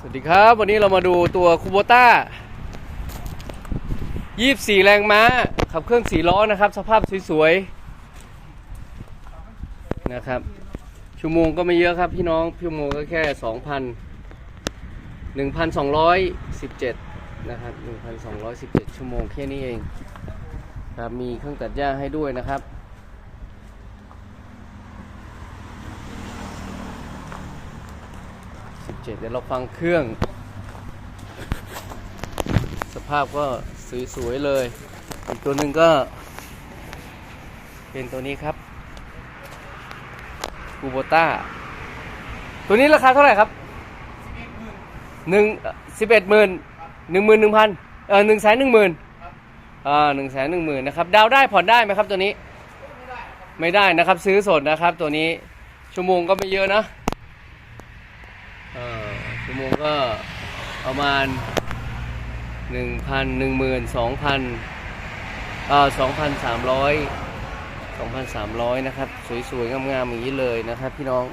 สวัสดีครับ วันนี้เรามาดูตัวคูโบต้า 24 แรงม้า ขับเครื่องสีล้อนะครับ สภาพสวยๆ นะครับ ชั่วโมงก็ไม่เยอะครับพี่น้อง ชั่วโมงก็แค่ 2,000 1,217 นะครับ 1,217 ชั่วโมงแค่นี้เอง ครับ มีเครื่องตัดหญ้าให้ด้วยนะครับ 17 เดี๋ยวเราฟังเครื่อง สภาพก็สวย ๆ เลย อีกตัวหนึ่งก็ เป็นตัวนี้ครับคูโบต้าตัวนี้ราคาเท่าไหร่ครับหนึ่งสิบเอ็ดหมื่นหนึ่งหมื่นหนึ่งพันเออหนึ่งแสนหนึ่งหมื่นอ่าหนึ่งแสนหนึ่งหมื่นนะครับ ดาวได้ผ่อนได้ไหมครับตัวนี้ ไม่ได้นะครับซื้อสดนะครับ ตัวนี้ชั่วโมงก็ไม่เยอะนะเอ่อ ชั่วโมงก็ประมาณหนึ่งพันหนึ่งหมื่นสองพันเอ่อสองพันสามร้อยสองพันสามร้อยนะครับ สวยๆ งามๆอย่างนี้เลยนะครับพี่น้อง